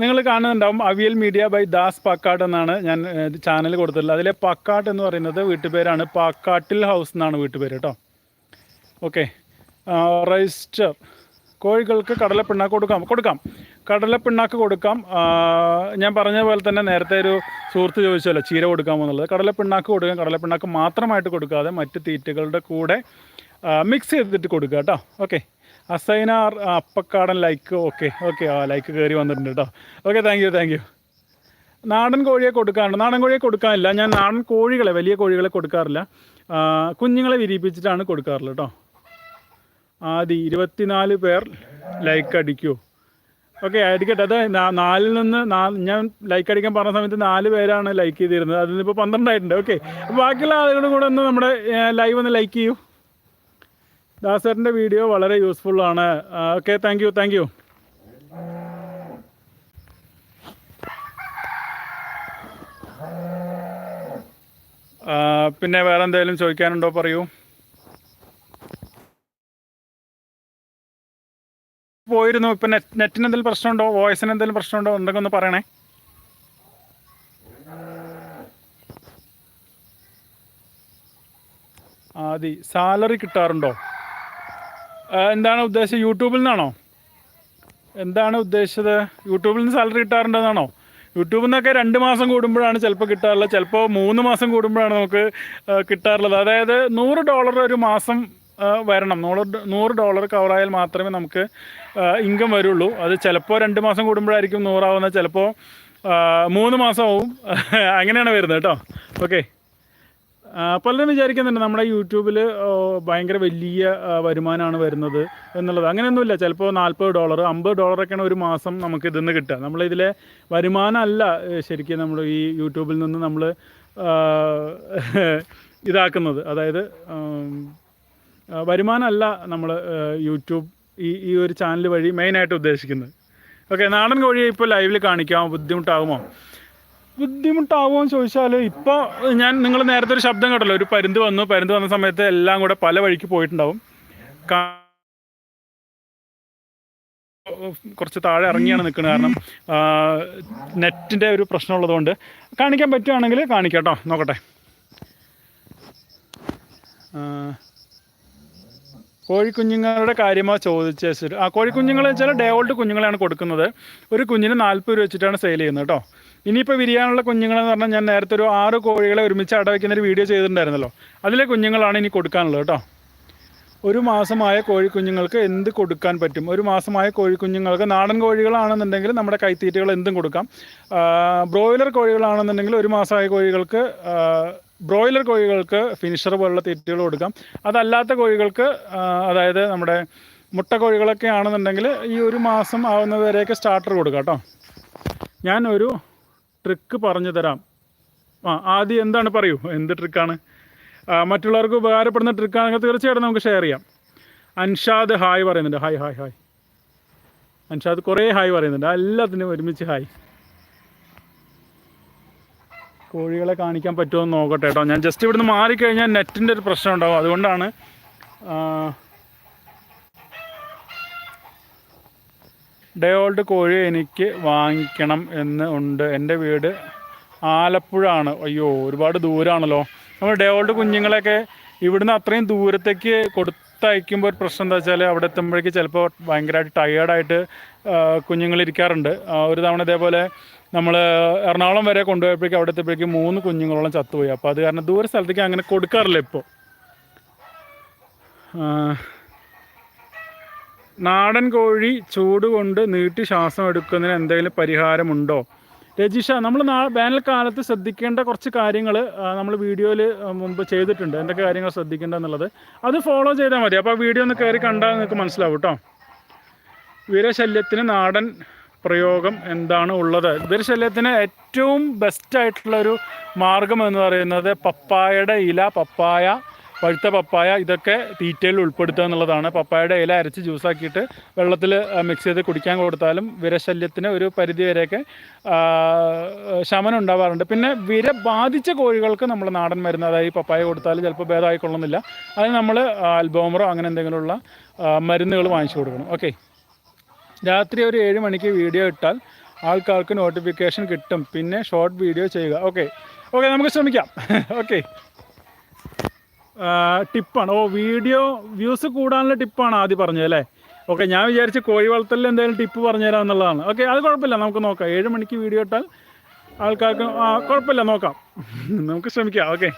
നിങ്ങൾ കാണുന്നുണ്ടാവും അവിയൽ മീഡിയ ബൈ ദാസ് പാക്കാട്ട് എന്നാണ് ഞാൻ ചാനൽ കൊടുത്തിട്ടുള്ളത്. അതിലെ പാക്കാട്ട് എന്ന് പറയുന്നത് വീട്ടുപേരാണ്. പാക്കാട്ടിൽ ഹൗസ് എന്നാണ് വീട്ടുപേര് കേട്ടോ. ഓക്കെ റജിസ്റ്റർ കോഴികൾക്ക് കടലപ്പിണ്ണാക്ക് കൊടുക്കാം. കൊടുക്കാം. കടലപ്പിണ്ണാക്ക് കൊടുക്കാം. ഞാൻ പറഞ്ഞ പോലെ തന്നെ നേരത്തെ ഒരു സുഹൃത്ത് ചോദിച്ചല്ലോ ചീര കൊടുക്കാമോ എന്നുള്ളത്. കടലപ്പിണ്ണാക്ക് കൊടുക്കാം. കടലപ്പിണ്ണാക്ക് മാത്രമായിട്ട് കൊടുക്കാതെ മറ്റ് തീറ്റകളുടെ കൂടെ മിക്സ് ചെയ്തിട്ട് കൊടുക്കുക കേട്ടോ. Okay Asainar Appakkadan like okay okay ആ ലൈക്ക് കയറി വന്നിട്ടുണ്ട് കേട്ടോ okay thank you thank you നാടൻ കോഴിയെ കൊടുക്കാറുണ്ട്. നാടൻ കോഴിയെ കൊടുക്കാനില്ല ഞാൻ നാടൻ കോഴികളെ വലിയ കോഴികളെ കൊടുക്കാറില്ല. കുഞ്ഞുങ്ങളെ വിരിയിപ്പിച്ചിട്ടാണ് കൊടുക്കാറുള്ളത് കേട്ടോ ആദ്യം ഇരുപത്തിനാല് പേർ ലൈക്ക് അടിക്കൂ. ഓക്കെ അടിക്കട്ടെ. അത് നാലിൽ നിന്ന് ഞാൻ ലൈക്ക് അടിക്കാൻ പറഞ്ഞ സമയത്ത് നാല് പേരാണ് ലൈക്ക് ചെയ്തിരുന്നത്. അതിൽ ഇപ്പോൾ പന്ത്രണ്ടായിട്ടുണ്ട് ഓക്കെ ബാക്കിയുള്ള ആളുകളും കൂടെ ഒന്ന് നമ്മുടെ ലൈവ് ഒന്ന് ലൈക്ക് ചെയ്യൂ. ദാസേട്ടന്റെ വീഡിയോ വളരെ യൂസ്ഫുൾ ആണ്. Okay thank you thank you പിന്നെ വേറെ എന്തെങ്കിലും ചോദിക്കാനുണ്ടോ പറയൂ? പോയിരുന്നു. ഇപ്പം നെറ്റ് നെറ്റിന് എന്തെങ്കിലും പ്രശ്നമുണ്ടോ? വോയിസിന് എന്തെങ്കിലും പ്രശ്നമുണ്ടോ? ഉണ്ടെങ്കിൽ ഒന്ന് പറയണേ. ആദി സാലറി കിട്ടാറുണ്ടോ? എന്താണ് ഉദ്ദേശം? യൂട്യൂബിൽ നിന്നാണോ? എന്താണ് ഉദ്ദേശിച്ചത്? യൂട്യൂബിൽ നിന്ന് സാലറി കിട്ടാറുണ്ടെന്നാണോ? യൂട്യൂബിൽ നിന്നൊക്കെ രണ്ട് മാസം കൂടുമ്പോഴാണ് ചിലപ്പോൾ കിട്ടാറുള്ളത്. ചിലപ്പോൾ മൂന്ന് മാസം കൂടുമ്പോഴാണ് നമുക്ക് കിട്ടാറുള്ളത്. അതായത് നൂറ് ഡോളർ ഒരു മാസം വരണം. നൂറ് നൂറ് ഡോളർ കവറായാൽ മാത്രമേ നമുക്ക് ഇൻകം വരുള്ളൂ. അത് ചിലപ്പോൾ രണ്ട് മാസം കൂടുമ്പോഴായിരിക്കും നൂറാവുന്നത്. ചിലപ്പോൾ മൂന്ന് മാസമാവും അങ്ങനെയാണ് വരുന്നത് കേട്ടോ. ഓക്കെ പലരും വിചാരിക്കുന്നുണ്ട് നമ്മുടെ യൂട്യൂബിൽ ഭയങ്കര വലിയ വരുമാനമാണ് വരുന്നത് എന്നുള്ളത്. അങ്ങനെയൊന്നുമില്ല. ചിലപ്പോൾ നാൽപ്പത് ഡോളർ അമ്പത് ഡോളറൊക്കെയാണ് ഒരു മാസം നമുക്ക് ഇതിൽ നിന്ന് കിട്ടുക. നമ്മളിതിലെ വരുമാനമല്ല ശരിക്കും നമ്മൾ ഈ യൂട്യൂബിൽ നിന്ന് നമ്മൾ ഇതാക്കുന്നത്. അതായത് വരുമാനമല്ല നമ്മൾ യൂട്യൂബ് ഈ ഈ ഒരു ചാനൽ വഴി മെയിനായിട്ട് ഉദ്ദേശിക്കുന്നത്. ഓക്കെ നാടൻ കോഴിയെ ഇപ്പോൾ ലൈവിൽ കാണിക്കാൻ ബുദ്ധിമുട്ടാകുമോ? ബുദ്ധിമുട്ടാവുമോ എന്ന് ചോദിച്ചാൽ ഇപ്പോൾ ഞാൻ നിങ്ങൾ നേരത്തെ ഒരു ശബ്ദം കേട്ടല്ലോ. ഒരു പരുന്ത് വന്നു. പരുന്ത് വന്ന സമയത്ത് എല്ലാം കൂടെ പല വഴിക്ക് പോയിട്ടുണ്ടാവും. കുറച്ച് താഴെ ഇറങ്ങിയാണ് നിൽക്കുന്നത് കാരണം നെറ്റിന്റെ ഒരു പ്രശ്നമുള്ളതുകൊണ്ട് കാണിക്കാൻ പറ്റുവാണെങ്കിൽ കാണിക്കാം കേട്ടോ. നോക്കട്ടെ. കോഴിക്കുഞ്ഞുങ്ങളുടെ കാര്യമോ ശരി ആ കോഴിക്കുഞ്ഞുങ്ങൾ വെച്ചാൽ ഡേ ഓൾഡ് കുഞ്ഞുങ്ങളെയാണ് കൊടുക്കുന്നത്. ഒരു കുഞ്ഞിന് നാൽപ്പത് രൂപ വെച്ചിട്ടാണ് സെയിൽ ചെയ്യുന്നത് കേട്ടോ ഇനിയിപ്പോൾ വിരിയാനുള്ള കുഞ്ഞുങ്ങളെന്ന് പറഞ്ഞാൽ ഞാൻ നേരത്തെ ഒരു ആറ് കോഴികളെ ഒരുമിച്ച് അടവയ്ക്കുന്ന ഒരു വീഡിയോ ചെയ്തിട്ടുണ്ടായിരുന്നല്ലോ. അതിലെ കുഞ്ഞുങ്ങളാണ് ഇനി കൊടുക്കാനുള്ളത് കേട്ടോ ഒരു മാസമായ കോഴിക്കുഞ്ഞുങ്ങൾക്ക് എന്ത് കൊടുക്കാൻ പറ്റും? ഒരു മാസമായ കോഴിക്കുഞ്ഞുങ്ങൾക്ക് നാടൻ കോഴികളാണെന്നുണ്ടെങ്കിൽ നമ്മുടെ കൈത്തീറ്റകൾ എന്തും കൊടുക്കാം. ബ്രോയിലർ കോഴികളാണെന്നുണ്ടെങ്കിൽ ഒരു മാസമായ കോഴികൾക്ക് ബ്രോയിലർ കോഴികൾക്ക് ഫിനിഷർ പോലുള്ള തീറ്റകൾ കൊടുക്കാം. അതല്ലാത്ത കോഴികൾക്ക് അതായത് നമ്മുടെ മുട്ട കോഴികളൊക്കെ ആണെന്നുണ്ടെങ്കിൽ ഈ ഒരു മാസം ആവുന്നത് വരെയൊക്കെ സ്റ്റാർട്ടർ കൊടുക്കാം കേട്ടോ. ഞാൻ ഒരു ട്രിക്ക് പറഞ്ഞു തരാം. ആ ആദ്യം എന്താണ് പറയൂ? എന്ത് ട്രിക്കാണ് മറ്റുള്ളവർക്ക് ഉപകാരപ്പെടുന്ന ട്രിക്കാണെങ്കിൽ തീർച്ചയായിട്ടും നമുക്ക് ഷെയർ ചെയ്യാം. അൻഷാദ് ഹായ് പറയുന്നുണ്ട്. Hi hi hi. അൻഷാദ് കുറേ ഹായ് പറയുന്നുണ്ട്. എല്ലാത്തിനും ഒരുമിച്ച് ഹായ്. കോഴികളെ കാണിക്കാൻ പറ്റുമോ എന്ന് നോക്കട്ടെ കേട്ടോ. ഞാൻ ജസ്റ്റ് ഇവിടുന്ന് മാറിക്കഴിഞ്ഞാൽ നെറ്റിന്റെ ഒരു പ്രശ്നം ഉണ്ടാവും. അതുകൊണ്ടാണ് ഡേ ഓൾഡ് കോഴി എനിക്ക് വാങ്ങിക്കണം എന്ന് ഉണ്ട്. എന്റെ വീട് ആലപ്പുഴ ആണ് അയ്യോ ഒരുപാട് ദൂരമാണല്ലോ നമ്മൾ ഡേ ഓൾഡ് കുഞ്ഞുങ്ങളെയൊക്കെ ഇവിടുന്ന് അത്രയും ദൂരത്തേക്ക് കൊടുത്തയക്കുമ്പോൾ ഒരു പ്രശ്നം എന്താ വെച്ചാൽ അവിടെ എത്തുമ്പോഴേക്ക് ചിലപ്പോൾ ഭയങ്കരമായിട്ട് ടയേർഡായിട്ട് കുഞ്ഞുങ്ങൾ ഇരിക്കാറുണ്ട്. ഒരു തവണ ഇതേപോലെ നമ്മൾ എറണാകുളം വരെ കൊണ്ടുപോയപ്പോഴേക്കും അവിടെ എത്തിയപ്പോഴേക്കും മൂന്ന് കുഞ്ഞുങ്ങളോളം ചത്തുപോയി. അപ്പോൾ അത് കാരണം ദൂര സ്ഥലത്തേക്ക് അങ്ങനെ കൊടുക്കാറില്ല ഇപ്പോൾ നാടൻ കോഴി ചൂട് കൊണ്ട് നീട്ടി ശ്വാസം എടുക്കുന്നതിന് എന്തെങ്കിലും പരിഹാരമുണ്ടോ? രജിഷ നമ്മൾ നാ വേനൽക്കാലത്ത് ശ്രദ്ധിക്കേണ്ട കുറച്ച് കാര്യങ്ങൾ നമ്മൾ വീഡിയോയിൽ മുമ്പ് ചെയ്തിട്ടുണ്ട്. എന്തൊക്കെ കാര്യങ്ങൾ ശ്രദ്ധിക്കേണ്ടതെന്നുള്ളത് അത് ഫോളോ ചെയ്താൽ മതി. അപ്പോൾ ആ വീഡിയോ ഒന്ന് കയറി കണ്ടാൽ നിങ്ങൾക്ക് മനസ്സിലാവും കേട്ടോ വീരശല്യത്തിന് നാടൻ പ്രയോഗം എന്താണ് ഉള്ളത്? വീരശല്യത്തിന് ഏറ്റവും ബെസ്റ്റ് ആയിട്ടുള്ള ഒരു മാർഗം എന്ന് പറയുന്നത് പപ്പായയുടെ ഇല പപ്പായ പഴുത്ത പപ്പായ ഇതൊക്കെ തീറ്റയിൽ ഉൾപ്പെടുത്തുക എന്നുള്ളതാണ്. പപ്പായയുടെ ഇല അരച്ച് ജ്യൂസാക്കിയിട്ട് വെള്ളത്തിൽ മിക്സ് ചെയ്ത് കുടിക്കാൻ കൊടുത്താലും വിരശല്യത്തിന് ഒരു പരിധി വരെയൊക്കെ ശമനം ഉണ്ടാവാറുണ്ട്. പിന്നെ വിര ബാധിച്ച കോഴികൾക്ക് നമ്മൾ നാടൻ മരുന്ന് അതായത് പപ്പായ കൊടുത്താൽ ചിലപ്പോൾ ഭേദമായിക്കൊള്ളുന്നില്ല അത് നമ്മൾ അൽബോമറോ അങ്ങനെ എന്തെങ്കിലുമുള്ള മരുന്നുകൾ വാങ്ങിച്ചു കൊടുക്കണം. ഓക്കെ രാത്രി ഒരു ഏഴ് മണിക്ക് വീഡിയോ ഇട്ടാൽ ആൾക്കാർക്ക് നോട്ടിഫിക്കേഷൻ കിട്ടും. പിന്നെ ഷോർട്ട് വീഡിയോ ചെയ്യുക. ഓക്കെ ഓക്കെ നമുക്ക് ശ്രമിക്കാം. ഓക്കെ ടിപ്പാണ് ഓ വീഡിയോ വ്യൂസ് കൂടാനുള്ള ടിപ്പാണ് ആദ്യം പറഞ്ഞത് അല്ലേ? ഓക്കെ ഞാൻ വിചാരിച്ച് കോഴി വളർത്തലിൽ എന്തായാലും ടിപ്പ് പറഞ്ഞുതരാം എന്നുള്ളതാണ്. ഓക്കെ അത് കുഴപ്പമില്ല. നമുക്ക് നോക്കാം. ഏഴ് മണിക്ക് വീഡിയോ ഇട്ടാൽ ആൾക്കാർക്ക് കുഴപ്പമില്ല. നോക്കാം. നമുക്ക് ശ്രമിക്കാം. ഓക്കെ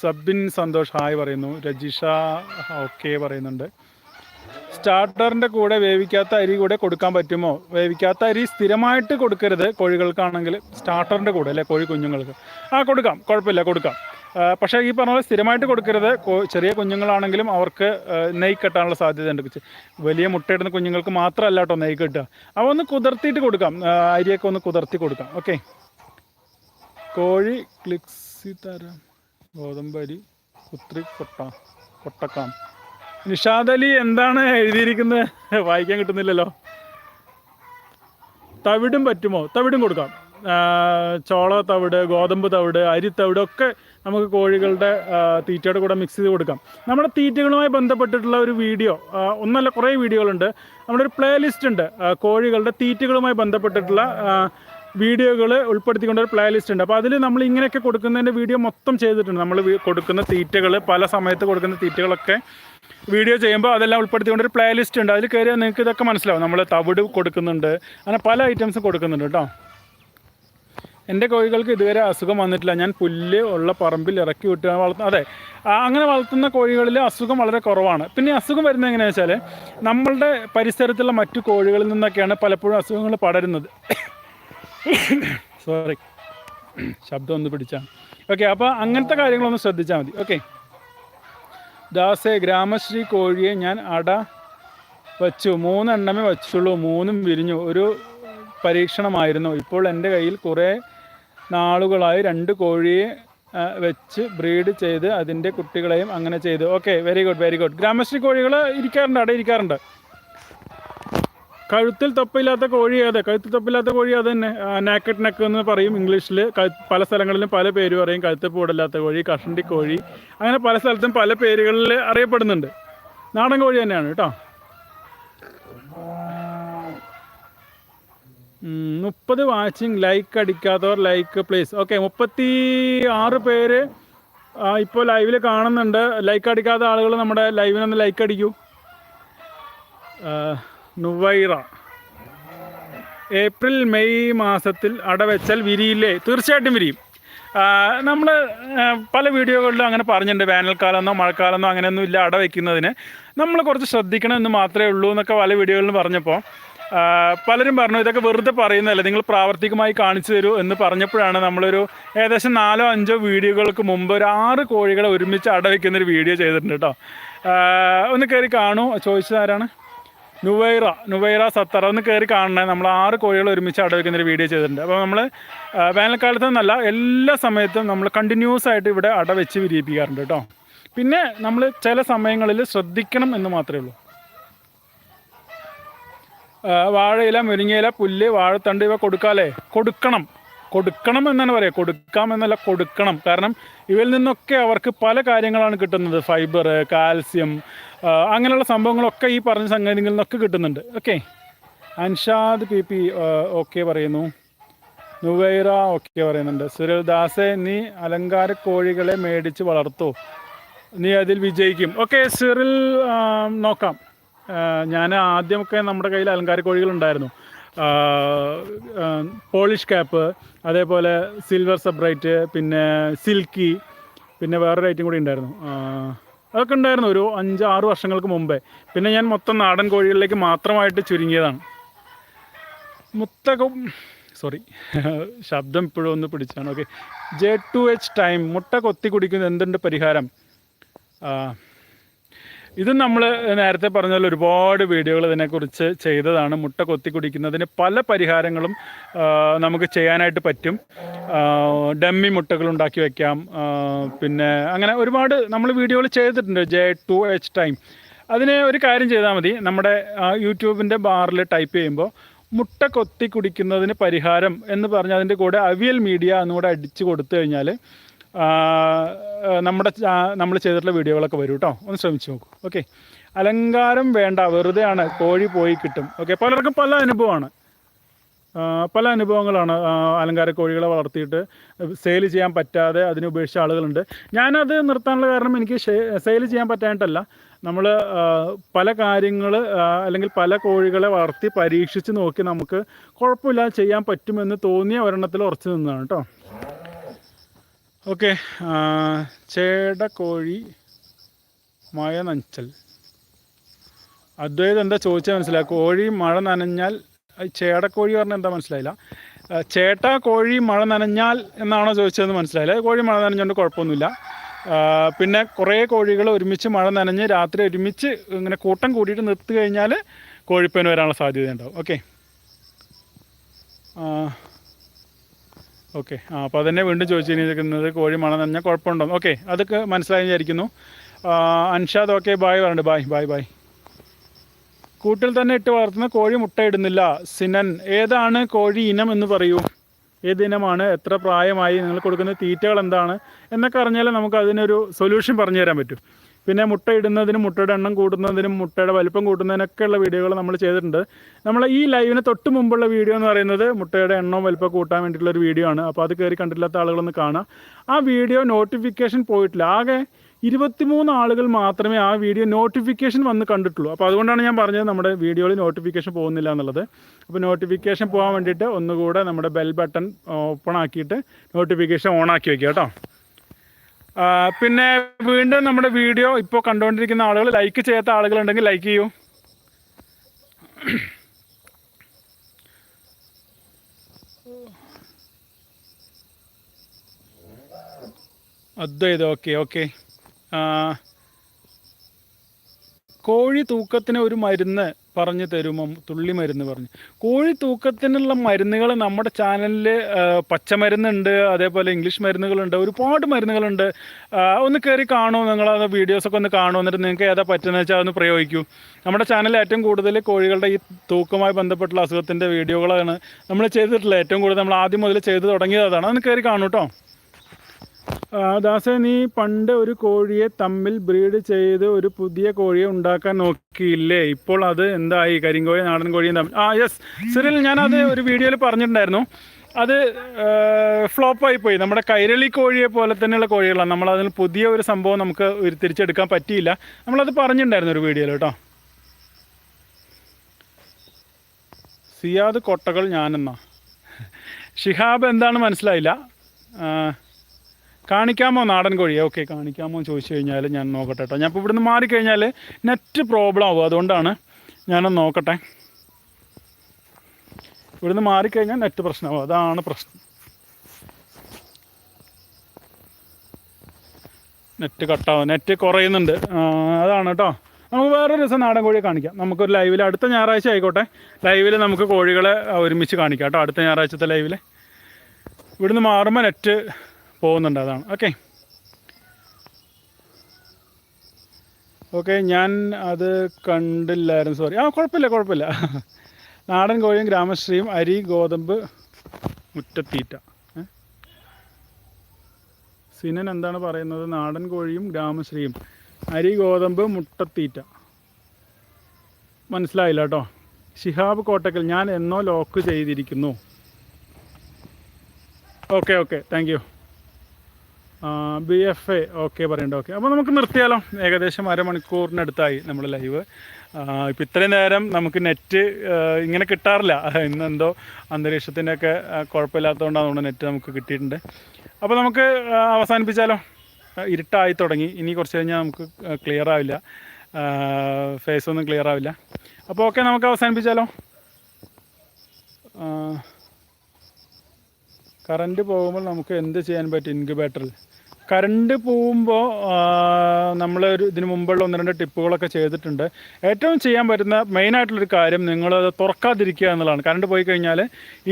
സബിൻ സന്തോഷ് ഹായ് പറയുന്നു. രജിഷ ഓക്കെ പറയുന്നുണ്ട്. സ്റ്റാർട്ടറിന്റെ കൂടെ വേവിക്കാത്ത അരി കൂടെ കൊടുക്കാൻ പറ്റുമോ? വേവിക്കാത്ത അരി സ്ഥിരമായിട്ട് കൊടുക്കരുത് കോഴികൾക്കാണെങ്കിൽ സ്റ്റാർട്ടറിന്റെ കൂടെ അല്ലേ കോഴി കുഞ്ഞുങ്ങൾക്ക്. ആ കൊടുക്കാം. കുഴപ്പമില്ല കൊടുക്കാം. പക്ഷേ ഈ പറഞ്ഞ പോലെ സ്ഥിരമായിട്ട് കൊടുക്കരുത്. ചെറിയ കുഞ്ഞുങ്ങളാണെങ്കിലും അവർക്ക് നെയ് കെട്ടാനുള്ള സാധ്യതയുണ്ട്. വലിയ മുട്ടയിടുന്ന കുഞ്ഞുങ്ങൾക്ക് മാത്രമല്ല കേട്ടോ നെയ് കെട്ടുക. അവ ഒന്ന് കുതിർത്തിയിട്ട് കൊടുക്കാം. അരിയൊക്കെ ഒന്ന് കുതിർത്തി കൊടുക്കാം. ഓക്കെ. കോഴി ക്ലിക്സി തരാം ഗോതമ്പരി കുത്രി കൊട്ട കൊട്ടക്കാം. നിഷാദ് അലി എന്താണ് എഴുതിയിരിക്കുന്നത്? വായിക്കാൻ കിട്ടുന്നില്ലല്ലോ. തവിടും പറ്റുമോ? തവിടും കൊടുക്കാം. ചോള തവിട് ഗോതമ്പ് തവിട് അരി തവിട് ഒക്കെ നമുക്ക് കോഴികളുടെ തീറ്റയുടെ കൂടെ മിക്സ് ചെയ്ത് കൊടുക്കാം. നമ്മുടെ തീറ്റകളുമായി ബന്ധപ്പെട്ടിട്ടുള്ള ഒരു വീഡിയോ ഒന്നല്ല കുറേ വീഡിയോകളുണ്ട്. നമ്മുടെ ഒരു പ്ലേലിസ്റ്റ് ഉണ്ട്. കോഴികളുടെ തീറ്റകളുമായി ബന്ധപ്പെട്ടിട്ടുള്ള വീഡിയോകൾ ഉൾപ്പെടുത്തിക്കൊണ്ട് ഒരു പ്ലേലിസ്റ്റ് ഉണ്ട്. അപ്പോൾ അതിൽ നമ്മൾ ഇങ്ങനെയൊക്കെ കൊടുക്കുന്നതിന്റെ വീഡിയോ മൊത്തം ചെയ്തിട്ടുണ്ട്. നമ്മൾ കൊടുക്കുന്ന തീറ്റകൾ പല സമയത്ത് കൊടുക്കുന്ന തീറ്റകളൊക്കെ വീഡിയോ ചെയ്യുമ്പോൾ അതെല്ലാം ഉൾപ്പെടുത്തിക്കൊണ്ട് ഒരു പ്ലേലിസ്റ്റ് ഉണ്ട്. അതിൽ കയറിയാൽ നിങ്ങൾക്ക് ഇതൊക്കെ മനസ്സിലാവും. നമ്മൾ തവിട് കൊടുക്കുന്നുണ്ട്. അങ്ങനെ പല ഐറ്റംസും കൊടുക്കുന്നുണ്ട് കേട്ടോ എന്റെ കോഴികൾക്ക് ഇതുവരെ അസുഖം വന്നിട്ടില്ല. ഞാൻ പുല്ല് ഉള്ള പറമ്പിൽ ഇറക്കി വിട്ട് വളർത്തുന്ന അതെ. അങ്ങനെ വളർത്തുന്ന കോഴികളിൽ അസുഖം വളരെ കുറവാണ്. പിന്നെ അസുഖം വരുന്നത് എങ്ങനെയാണെന്ന് വെച്ചാൽ നമ്മളുടെ പരിസരത്തുള്ള മറ്റു കോഴികളിൽ നിന്നൊക്കെയാണ് പലപ്പോഴും അസുഖങ്ങൾ പടരുന്നത്. സോറി ശബ്ദം ഒന്ന് പിടിച്ചാണ്. ഓക്കെ അപ്പോൾ അങ്ങനത്തെ കാര്യങ്ങളൊന്ന് ശ്രദ്ധിച്ചാൽ മതി. ഓക്കെ ദാസേ ഗ്രാമശ്രീ കോഴിയെ ഞാൻ അട വച്ചു. മൂന്നെണ്ണമേ വച്ചുള്ളൂ. മൂന്നും വിരിഞ്ഞു. ഒരു പരീക്ഷണമായിരുന്നു. ഇപ്പോൾ എന്റെ കയ്യിൽ കുറേ നാളുകളായി രണ്ട് കോഴിയെ വെച്ച് ബ്രീഡ് ചെയ്ത് അതിന്റെ കുട്ടികളെയും അങ്ങനെ ചെയ്തു. Okay very good very good. Gramashree കോഴികൾ ഇരിക്കാറുണ്ട് അവിടെ ഇരിക്കാറുണ്ട്. കഴുത്തിൽ തപ്പില്ലാത്ത കോഴി അതെ കഴുത്തിൽ തപ്പില്ലാത്ത കോഴി അത് തന്നെ നാക്കറ്റ് നെക്ക് എന്ന് പറയും ഇംഗ്ലീഷിൽ പല സ്ഥലങ്ങളിലും പല പേര് പറയും കഴുത്തിൽ പൂടല്ലാത്ത കോഴി കഷണ്ടി കോഴി. അങ്ങനെ പല സ്ഥലത്തും പല പേരുകളിൽ അറിയപ്പെടുന്നുണ്ട്. നാടൻ കോഴി തന്നെയാണ് കേട്ടോ. മുപ്പത് വാച്ചിങ് ലൈക്ക് അടിക്കാത്തവർ ലൈക്ക് പ്ലീസ് ഓക്കെ മുപ്പത്തി ആറ് പേര് ഇപ്പോൾ ലൈവിൽ കാണുന്നുണ്ട്. ലൈക്ക് അടിക്കാത്ത ആളുകൾ നമ്മുടെ ലൈവിനൊന്ന് ലൈക്ക് അടിക്കൂ. നുവൈറ. ഏപ്രിൽ മെയ് മാസത്തിൽ അടവെച്ചാൽ വിരിയില്ലേ? തീർച്ചയായിട്ടും വിരിയും. നമ്മൾ പല വീഡിയോകളിലും അങ്ങനെ പറഞ്ഞിട്ടുണ്ട്. വേനൽക്കാലമെന്നോ മഴക്കാലമെന്നോ അങ്ങനെയൊന്നും ഇല്ല അട വയ്ക്കുന്നതിന് നമ്മൾ കുറച്ച് ശ്രദ്ധിക്കണം എന്ന് മാത്രമേ ഉള്ളൂ എന്നൊക്കെ പല വീഡിയോകളിലും പറഞ്ഞപ്പോൾ. പലരും പറഞ്ഞു ഇതൊക്കെ വെറുതെ പറയുന്നതല്ല. നിങ്ങൾ പ്രാവർത്തികമായി കാണിച്ചു തരൂ എന്ന് പറഞ്ഞപ്പോഴാണ് നമ്മളൊരു ഏകദേശം നാലോ അഞ്ചോ വീഡിയോകൾക്ക് മുമ്പ് ഒരു ആറ് കോഴികളെ ഒരുമിച്ച് അട വയ്ക്കുന്നൊരു വീഡിയോ ചെയ്തിട്ടുണ്ട് കേട്ടോ. ഒന്ന് കയറി കാണൂ. ചോദിച്ചതാരാണ് നുവൈറ നുവൈറ സത്തറ ഒന്ന് കയറി കാണണേ. നമ്മൾ ആറ് കോഴികൾ ഒരുമിച്ച് അടവയ്ക്കുന്ന ഒരു വീഡിയോ ചെയ്തിട്ടുണ്ട്. അപ്പോൾ നമ്മൾ വേനൽക്കാലത്ത് നിന്നല്ല എല്ലാ സമയത്തും നമ്മൾ കണ്ടിന്യൂസ് ആയിട്ട് ഇവിടെ അട വെച്ച് വിരിയിപ്പിക്കാറുണ്ട് കേട്ടോ. പിന്നെ നമ്മൾ ചില സമയങ്ങളിൽ ശ്രദ്ധിക്കണം എന്ന് മാത്രമേ ഉള്ളൂ. വാഴയില മുരിങ്ങയില പുല്ല് വാഴത്തണ്ട് ഇവ കൊടുക്കാല്ലേ? കൊടുക്കണം. കൊടുക്കണം എന്നാണ് പറയുക കൊടുക്കാം എന്നല്ല കൊടുക്കണം. കാരണം ഇവയിൽ നിന്നൊക്കെ അവർക്ക് പല കാര്യങ്ങളാണ് കിട്ടുന്നത്. ഫൈബർ കാൽസ്യം അങ്ങനെയുള്ള സംഭവങ്ങളൊക്കെ ഈ പറഞ്ഞ സംഗതികളിൽ നിന്നൊക്കെ കിട്ടുന്നുണ്ട്. Okay Anshad P P okay പറയുന്നു. നുവൈറ ഓക്കെ പറയുന്നുണ്ട്. സുരൽ ദാസെ നീ അലങ്കാര കോഴികളെ മേടിച്ച് വളർത്തൂ. നീ അതിൽ വിജയിക്കും. ഓക്കെ സിറിൽ നോക്കാം. ഞാൻ ആദ്യമൊക്കെ നമ്മുടെ കയ്യിൽ അലങ്കാര കോഴികളുണ്ടായിരുന്നു പോളിഷ് ക്യാപ്പ് അതേപോലെ സിൽവർ സബ്രൈറ്റ് പിന്നെ സിൽക്കി പിന്നെ വേറൊരു ഐറ്റം കൂടി ഉണ്ടായിരുന്നു. അതൊക്കെ ഉണ്ടായിരുന്നു ഒരു അഞ്ച് ആറ് വർഷങ്ങൾക്ക് മുമ്പേ. പിന്നെ ഞാൻ മൊത്തം നാടൻ കോഴികളിലേക്ക് മാത്രമായിട്ട് ചുരുങ്ങിയതാണ്. മുത്ത സോറി ശബ്ദം ഇപ്പോഴും ഒന്ന് പിടിച്ചാണ്. Okay J two H time മുട്ട കൊത്തി കുടിക്കുന്ന എന്തുണ്ട് പരിഹാരം? ഇത് നമ്മൾ നേരത്തെ പറഞ്ഞാൽ ഒരുപാട് വീഡിയോകൾ ഇതിനെക്കുറിച്ച് ചെയ്തതാണ്. മുട്ട കൊത്തി കുടിക്കുന്നതിന് പല പരിഹാരങ്ങളും നമുക്ക് ചെയ്യാനായിട്ട് പറ്റും. ഡമ്മി മുട്ടകൾ ഉണ്ടാക്കി വയ്ക്കാം പിന്നെ അങ്ങനെ ഒരുപാട് നമ്മൾ വീഡിയോകൾ ചെയ്തിട്ടുണ്ട്. ജെ ടു എച്ച് ടൈം അതിന് ഒരു കാര്യം ചെയ്താൽ മതി. നമ്മുടെ യൂട്യൂബിന്റെ ബാറിൽ ടൈപ്പ് ചെയ്യുമ്പോൾ മുട്ട കൊത്തി കുടിക്കുന്നതിന് പരിഹാരം എന്ന് പറഞ്ഞ് അതിന്റെ കൂടെ അവിയൽ മീഡിയ എന്നുകൂടെ അടിച്ച് കൊടുത്തു കഴിഞ്ഞാൽ നമ്മുടെ നമ്മൾ ചെയ്തിട്ടുള്ള വീഡിയോകളൊക്കെ വരും കേട്ടോ ഒന്ന് ശ്രമിച്ചു നോക്കൂ. ഓക്കെ. അലങ്കാരം വേണ്ട വെറുതെയാണ് കോഴി പോയി കിട്ടും. ഓക്കെ. പലർക്കും പല അനുഭവമാണ്. പല അനുഭവങ്ങളാണ് അലങ്കാര കോഴികളെ വളർത്തിയിട്ട് സെയിൽ ചെയ്യാൻ പറ്റാതെ അതിനെ ഉപേക്ഷിച്ച ആളുകളുണ്ട്. ഞാനത് നിർത്താനുള്ള കാരണം എനിക്ക് സെയിൽ ചെയ്യാൻ പറ്റാനായിട്ടല്ല നമ്മൾ പല കാര്യങ്ങൾ അല്ലെങ്കിൽ പല കോഴികളെ വളർത്തി പരീക്ഷിച്ച് നോക്കി നമുക്ക് കുഴപ്പമില്ലാതെ ചെയ്യാൻ പറ്റുമെന്ന് തോന്നിയ ഒരെണ്ണത്തിൽ ഉറച്ചു നിന്നതാണ് കേട്ടോ ഓക്കെ ചേടക്കോഴി മഴ നനച്ചൽ. അദ്വൈതം എന്താ ചോദിച്ചാൽ മനസ്സിലായി കോഴി മഴ നനഞ്ഞാൽ ചേടക്കോഴി പറഞ്ഞാൽ എന്താ മനസ്സിലായില്ല? ചേട്ട കോഴി മഴ നനഞ്ഞാൽ എന്നാണോ ചോദിച്ചതെന്ന് മനസ്സിലായില്ല. കോഴി മഴ നനഞ്ഞുകൊണ്ട് കുഴപ്പമൊന്നുമില്ല. പിന്നെ കുറേ കോഴികൾ ഒരുമിച്ച് മഴ നനഞ്ഞ് രാത്രി ഒരുമിച്ച് ഇങ്ങനെ കൂട്ടം കൂടിയിട്ട് നിർത്തി കഴിഞ്ഞാൽ കോഴിപ്പേന് വരാനുള്ള സാധ്യത സാധ്യതയുണ്ടാവും. ഓക്കെ. ഓക്കെ. ആ അപ്പോൾ അതന്നെ വീണ്ടും ചോദിച്ചിരിക്കുന്നത് കോഴി മണം നനഞ്ഞാൽ കുഴപ്പമുണ്ടോ? ഓക്കെ അതൊക്കെ മനസ്സിലായി വിചാരിക്കുന്നു. അൻഷാദ് ഓക്കെ ബായ് പറഞ്ഞിട്ട് ബായ് ബായ് ബായ് കൂട്ടിൽ തന്നെ ഇട്ട് വളർത്തുന്ന കോഴി മുട്ടയിടുന്നില്ല സിനൻ ഏതാണ് കോഴി ഇനം എന്ന് പറയൂ? ഏത് ഇനമാണ്? എത്ര പ്രായമായി? നിങ്ങൾ കൊടുക്കുന്ന തീറ്റകൾ എന്താണ്? എന്നൊക്കെ അറിഞ്ഞാൽ നമുക്ക് അതിനൊരു സൊല്യൂഷൻ പറഞ്ഞു തരാൻ പറ്റും. പിന്നെ മുട്ട ഇടുന്നതിനും മുട്ടയുടെ എണ്ണം കൂട്ടുന്നതിനും മുട്ടയുടെ വലിപ്പം കൂട്ടുന്നതിനൊക്കെയുള്ള വീഡിയോകൾ നമ്മൾ ചെയ്തിട്ടുണ്ട്. നമ്മൾ ഈ ലൈവിന് തൊട്ട് മുമ്പുള്ള വീഡിയോ എന്ന് പറയുന്നത് മുട്ടയുടെ എണ്ണവും വലിപ്പം കൂട്ടാൻ വേണ്ടിയിട്ടുള്ള ഒരു വീഡിയോ ആണ്. അപ്പോൾ അത് കയറി കണ്ടില്ലാത്ത ആളുകളൊന്ന് കാണാം. ആ വീഡിയോ നോട്ടിഫിക്കേഷൻ പോയിട്ടില്ല. ആകെ ഇരുപത്തിമൂന്ന് ആളുകൾ മാത്രമേ ആ വീഡിയോ നോട്ടിഫിക്കേഷൻ വന്ന് കണ്ടിട്ടുള്ളൂ. അപ്പോൾ അതുകൊണ്ടാണ് ഞാൻ പറഞ്ഞത് നമ്മുടെ വീഡിയോയിൽ നോട്ടിഫിക്കേഷൻ പോകുന്നില്ല എന്നുള്ളത്. അപ്പോൾ നോട്ടിഫിക്കേഷൻ പോകാൻ വേണ്ടിയിട്ട് ഒന്നുകൂടെ നമ്മുടെ ബെൽ ബട്ടൺ ഓപ്പൺ ആക്കിയിട്ട് നോട്ടിഫിക്കേഷൻ ഓൺ ആക്കി വെക്കുക കേട്ടോ. പിന്നെ വീണ്ടും നമ്മുടെ വീഡിയോ ഇപ്പോൾ കണ്ടുകൊണ്ടിരിക്കുന്ന ആളുകൾ ലൈക്ക് ചെയ്യാത്ത ആളുകളുണ്ടെങ്കിൽ ലൈക്ക് ചെയ്യൂ. അദ്വൈത് ഓക്കെ ഓക്കെ കോഴി തൂക്കത്തിന് ഒരു മരുന്ന് പറഞ്ഞു തരുമോ തുള്ളി മരുന്ന് പറഞ്ഞു. കോഴി തൂക്കത്തിനുള്ള മരുന്നുകൾ നമ്മുടെ ചാനലിൽ പച്ചമരുന്നുണ്ട് അതേപോലെ ഇംഗ്ലീഷ് മരുന്നുകളുണ്ട് ഒരുപാട് മരുന്നുകളുണ്ട്. ഒന്ന് കയറി കാണുമോ നിങ്ങൾ അത് വീഡിയോസൊക്കെ ഒന്ന് കാണുമോ എന്നിട്ട് നിങ്ങൾക്ക് ഏതാ പറ്റുന്നത് വെച്ചാൽ അതൊന്ന് പ്രയോഗിക്കൂ. നമ്മുടെ ചാനലിൽ ഏറ്റവും കൂടുതൽ കോഴികളുടെ ഈ തൂക്കമായി ബന്ധപ്പെട്ടുള്ള അസുഖത്തിന്റെ വീഡിയോകളാണ് നമ്മൾ ചെയ്തിട്ടുള്ളത്. ഏറ്റവും കൂടുതൽ നമ്മൾ ആദ്യം മുതൽ ചെയ്ത് തുടങ്ങിയതാണ് അതൊന്ന് കയറി കാണൂ കേട്ടോ ആ, ദാസേ നീ പണ്ട് ഒരു കോഴിയെ തമ്മിൽ ബ്രീഡ് ചെയ്ത് ഒരു പുതിയ കോഴിയെ ഉണ്ടാക്കാൻ നോക്കിയില്ലേ? ഇപ്പോൾ അത് എന്തായി? കരിങ്കോഴി നാടൻ കോഴിയും തമ്മിൽ. ആ യെസ് സിറിൽ ഞാനത് ഒരു വീഡിയോയിൽ പറഞ്ഞിട്ടുണ്ടായിരുന്നു. അത് ഫ്ലോപ്പായി പോയി. നമ്മുടെ കൈരളി കോഴിയെ പോലെ തന്നെയുള്ള കോഴികളാണ്. നമ്മൾ അതിന് പുതിയ ഒരു സംഭവം നമുക്ക് തിരിച്ചെടുക്കാൻ പറ്റിയില്ല. നമ്മളത് പറഞ്ഞിട്ടുണ്ടായിരുന്നു ഒരു വീഡിയോയിൽ കേട്ടോ. സിയാദ് കൊട്ടകൾ ഞാനെന്നാ. ഷിഹാബ് എന്താണ് മനസ്സിലായില്ല. കാണിക്കാമോ നാടൻ കോഴി ഓക്കെ കാണിക്കാമോ എന്ന് ചോദിച്ചു കഴിഞ്ഞാൽ ഞാൻ നോക്കട്ടെ കേട്ടോ. ഞാൻ ഇപ്പോൾ ഇവിടുന്ന് മാറിക്കഴിഞ്ഞാൽ നെറ്റ് പ്രോബ്ലം ആവും. അതുകൊണ്ടാണ് ഞാനൊന്ന് നോക്കട്ടെ. ഇവിടുന്ന് മാറിക്കഴിഞ്ഞാൽ നെറ്റ് പ്രശ്നമാവും. അതാണ് പ്രശ്നം. നെറ്റ് കട്ടാവും. നെറ്റ് കുറയുന്നുണ്ട്. അതാണ് കേട്ടോ. നമുക്ക് വേറൊരു ദിവസം നാടൻ കോഴിയെ കാണിക്കാം. നമുക്കൊരു ലൈവിൽ അടുത്ത ഞായറാഴ്ച ആയിക്കോട്ടെ. ലൈവിൽ നമുക്ക് കോഴികളെ ഒരുമിച്ച് കാണിക്കാം കേട്ടോ. അടുത്ത ഞായറാഴ്ചത്തെ ലൈവിൽ ഇവിടുന്ന് മാറുമ്പോൾ നെറ്റ് പോകുന്നുണ്ട് അതാണ്. ഓക്കെ ഓക്കെ ഞാൻ അത് കണ്ടില്ലായിരുന്നു സോറി ആ കുഴപ്പമില്ല കുഴപ്പമില്ല. നാടൻ കോഴിയും ഗ്രാമശ്രീയും അരി ഗോതമ്പ് മുറ്റത്തീറ്റ. സിനൻ എന്താണ് പറയുന്നത്? നാടൻ കോഴിയും ഗ്രാമശ്രീയും. അരി ഗോതമ്പ് മുട്ടത്തീറ്റ. മനസ്സിലായില്ല കേട്ടോ. ഷിഹാബ് കോട്ടക്കൽ ഞാൻ എന്നോ ലോക്ക് ചെയ്തിരിക്കുന്നു. Okay okay thank B F A okay പറയണ്ട. ഓക്കെ അപ്പോൾ നമുക്ക് നിർത്തിയാലോ. ഏകദേശം അരമണിക്കൂറിനടുത്തായി നമ്മൾ ലൈവ് ഇപ്പം ഇത്രയും നേരം നമുക്ക് നെറ്റ് ഇങ്ങനെ കിട്ടാറില്ല. ഇന്ന് എന്തോ അന്തരീക്ഷത്തിന്റെയൊക്കെ കുഴപ്പമില്ലാത്തതുകൊണ്ടാണ് നെറ്റ് നമുക്ക് കിട്ടിയിട്ടുണ്ട്. അപ്പോൾ നമുക്ക് അവസാനിപ്പിച്ചാലോ? ഇരുട്ടായി തുടങ്ങി. ഇനി കുറച്ച് കഴിഞ്ഞാൽ നമുക്ക് ക്ലിയർ ആവില്ല. ഫേസ് ഒന്നും ക്ലിയർ ആവില്ല. അപ്പോൾ ഓക്കെ നമുക്ക് അവസാനിപ്പിച്ചാലോ? കറണ്ട് പോകുമ്പോൾ നമുക്ക് എന്ത് ചെയ്യാൻ പറ്റും? ഇൻക്യുബേറ്ററിൽ കറണ്ട് പോകുമ്പോൾ നമ്മൾ ഒരു ഇതിന് മുമ്പുള്ള ഒന്ന് രണ്ട് ടിപ്പുകളൊക്കെ ചെയ്തിട്ടുണ്ട്. ഏറ്റവും ചെയ്യാൻ പറ്റുന്ന മെയിനായിട്ടുള്ളൊരു കാര്യം നിങ്ങൾ അത് തുറക്കാതിരിക്കുക എന്നുള്ളതാണ്. കറണ്ട് പോയി കഴിഞ്ഞാൽ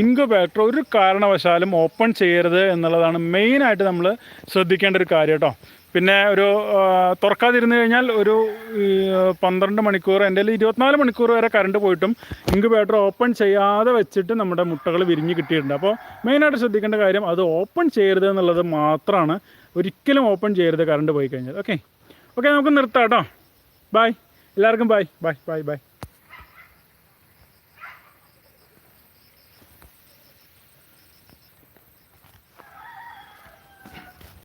ഇൻക്യുബേറ്റർ ഒരു കാരണവശാലും ഓപ്പൺ ചെയ്യരുത് എന്നുള്ളതാണ് മെയിനായിട്ട് നമ്മൾ ശ്രദ്ധിക്കേണ്ട ഒരു കാര്യം കേട്ടോ പിന്നെ ഒരു തുറക്കാതിരുന്ന് കഴിഞ്ഞാൽ ഒരു പന്ത്രണ്ട് മണിക്കൂർ എന്റെ ഇരുപത്തിനാല് മണിക്കൂർ വരെ കറണ്ട് പോയിട്ടും ഇൻക്യുബേറ്റർ ഓപ്പൺ ചെയ്യാതെ വെച്ചിട്ട് നമ്മുടെ മുട്ടകൾ വിരിഞ്ഞ് കിട്ടിയിട്ടുണ്ട്. അപ്പോൾ മെയിനായിട്ട് ശ്രദ്ധിക്കേണ്ട കാര്യം അത് ഓപ്പൺ ചെയ്യരുത് എന്നുള്ളത് മാത്രമാണ് ഒരിക്കലും ഓപ്പൺ ചെയ്യരുത് കറണ്ട് പോയി കഴിഞ്ഞാൽ. ഓക്കെ ഓക്കെ നമുക്ക് നിർത്താം കേട്ടോ ബായ് എല്ലാവർക്കും ബായ് ബായ് ബായ് ബൈ